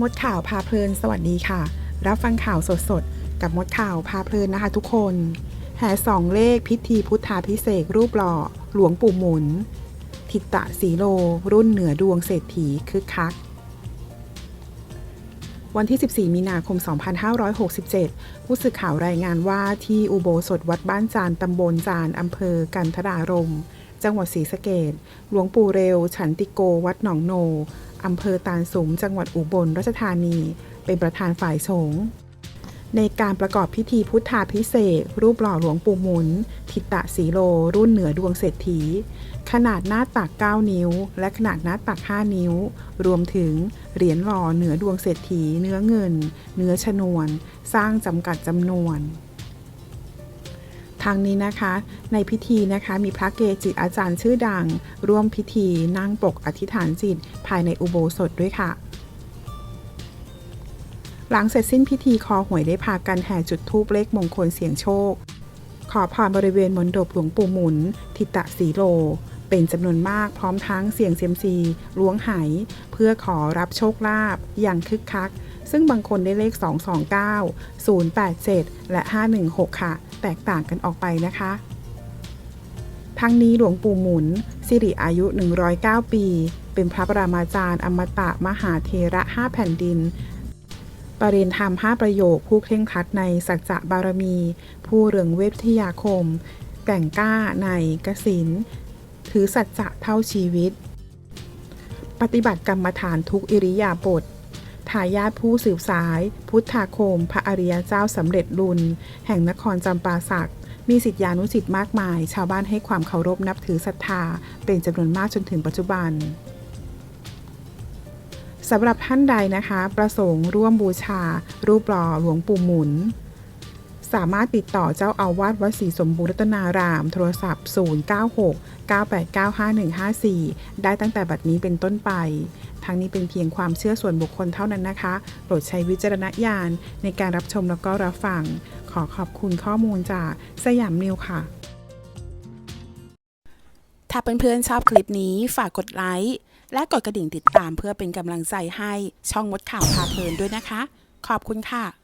มดข่าวพาเพลิน สวัสดีค่ะ รับฟังข่าวสดๆ กับมดข่าวพาเพลินนะคะทุกคน แห่สองเลขพิธีพุทธาพิเศษรูปหล่อ หลวงปู่หมุน ทิตะสีโล รุ่นเหนือดวงเศรษฐีคึกคัก วันที่ 14 มีนาคม 2567 ผู้สื่อข่าวรายงานว่าที่อุโบสถวัดบ้านจานตำบลจานอำเภอกันทรารมจังหวัดศรีสะเกดหลวงปู่เร็ว ฉันติโก วัดหนองโน อำเภอตาลสุมจังหวัดอุบลราชธานี เป็นประธานฝ่ายสงฆ์ในการประกอบพิธีพุทธาพิเศษ รูปหล่อหลวงปู่หมุน ทิตะสีโล รุ่นเหนือดวงเศรษฐี ขนาดหน้าตัก 9 นิ้ว และขนาดหน้าตัก 5 นิ้ว รวมถึงเหรียญหล่อเหนือดวงเศรษฐี เนื้อเงิน เนื้อชนวน สร้างจำกัดจำนวน ทางนี้นะคะในพิธีนะคะมีพระเกจิอาจารย์ชื่อดัง ร่วมพิธีนั่งปกอธิษฐานจิตภายในอุโบสถด้วยค่ะ หลังเสร็จสิ้นพิธีคอหวยได้พากันแห่จุดธูปเลขมงคลเสียงโชค ขอพรบริเวณมณฑปหลวงปู่หมุน ทิตะสีโล เป็นจำนวนมากพร้อมทั้งเสียงเซียมซีล้วงหายเพื่อขอรับโชคลาภอย่างคึกคัก ซึ่งบางคนได้เลข 229 087 และ 516 ค่ะ แตกต่างกันออกไปนะคะ ทั้งนี้หลวงปู่หมุน สิริอายุ 109 ปี เป็นพระปรามาจารย์ อมตะมหาเทระ 5 แผ่นดินปรริยนธรรม 5 ประโยคผู้เคร่งครัดในสัจจะบารมี ผู้เรืองเวทยาคม แก่งกล้าในกสินถือสัจจะเท่าชีวิต ปฏิบัติกรรมฐานทุกอิริยาบถ ทายาทผู้สืบสาย พุทธาคม พระอริยเจ้าสำเร็จรุนแห่งนครจำปาสักมีสิทธิานุสิทธิ์มากมาย ชาวบ้านให้ความเคารพนับถือศรัทธา เป็นจำนวนมากจนถึงปัจจุบันสำหรับท่านใดนะคะ ประสงค์ร่วมบูชา รูปหล่อหลวงปู่หมุน สามารถติดต่อเจ้าอาวาสวัดศรีสมบูรณาราม โทรศัพท์ 096 989 5154 ได้ตั้งแต่บัดนี้เป็นต้นไปทั้งนี้เป็นเพียงความเชื่อส่วนบุคคลเท่านั้นนะคะ โปรดใช้วิจารณญาณในการรับชมแล้วก็รับฟัง ขอขอบคุณข้อมูลจากสยามนิวค่ะ ถ้าเพื่อนๆชอบคลิปนี้ฝากกดไลค์และกดกระดิ่งติดตามเพื่อเป็นกำลังใจให้ช่องมดข่าวพาเพลินด้วยนะคะ ขอบคุณค่ะ